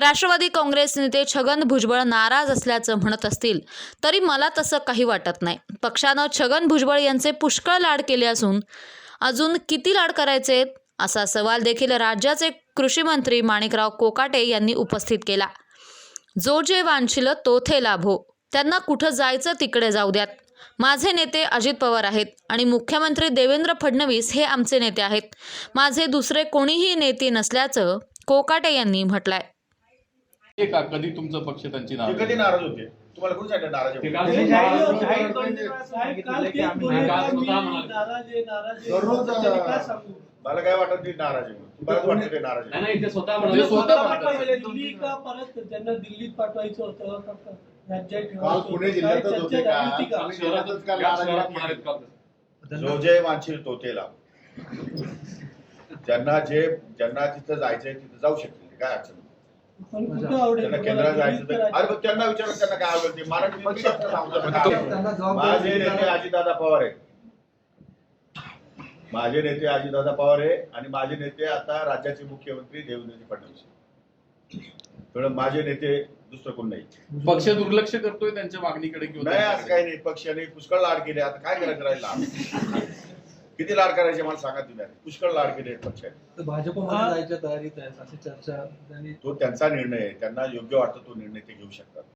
राष्ट्रवादी काँग्रेस नेते छगन भुजबळ नाराज असल्याचं म्हणत असतील तरी मला तसं काही वाटत नाही. पक्षानं छगन भुजबळ यांचे पुष्कळ लाड केले असून अजून किती लाड करायचे? असा सवाल देखील राज्याचे कृषी मंत्री माणिकराव कोकाटे यांनी उपस्थित केला. जो जे वांछिल तो थे लाभो. त्यांना कुठं जायचं तिकडे जाऊ द्यात. माझे नेते अजित पवार आहेत आणि मुख्यमंत्री देवेंद्र फडणवीस हे आमचे नेते आहेत. माझे दुसरे कोणीही नेते नसल्याचं कोकाटे यांनी म्हटलंय. का कधी तुमचा पक्ष त्यांची नाव कधी नाराज होते तुम्हाला कोणी सांगितलं नाराज ते आहे? काल ते स्वतः- जाहीर- जाहीर स्वतः- करून साहेब काल सांगितलं की तेच आम्ही- बोलले काल का मी स्वतः म्हणाले. नाराज आहे, नाराज आहे. दररोज त्यांनी काय सांगू? मला काय वाटत ते नाराज आहे म्हणून. तुम्हाला वाटतं ते नाराज नाही आहे नाही ते स्वतः ते म्हणाले स्वतः स्वतः म्हणतात. पाठवायला दिल्ली का परत त्यांना दिल्लीत पाठवायचं होतं का- का- राज्यात ठेवायचं काल होतं? पुणे काय जिल्ह्यातच चर्चा होते का? झाली होती का? पुणे शहरातच जिल्ह्यातच का या नाराज शहरात आहे? म्हणालेत का? जो जे वांछील तो ते लाभ ज्यांना जे ज्यांना तिथं जायचंय तिथं जाऊ शकतील काय अडचण नाही. केंद्रात जायचं तर अरे त्यांना विचारा त्यांना काय मराठी पक्ष सांगतो माझे नेते अजितदादा पवार आहे माझे नेते अजितदादा पवार आहे आणि माझे नेते आता राज्याचे मुख्यमंत्री देवेंद्रजी फडणवीस माझे नेते दुसरं कोण नाही. पक्ष दुर्लक्ष करतोय त्यांच्या मागणीकडे नाही असं. काही नाही. पक्षाने पुष्कळ लाड केले. आता काय करायचं राहील? लाड किती लाड करायचे मला सांगा तुम्ही. पुष्कळ लाड केले तर भाजपमध्ये जायच्या तयारीत आहे अशी चर्चा तो त्यांचा निर्णय आहे. त्यांना योग्य वाटतं तो निर्णय ते घेऊ शकतात.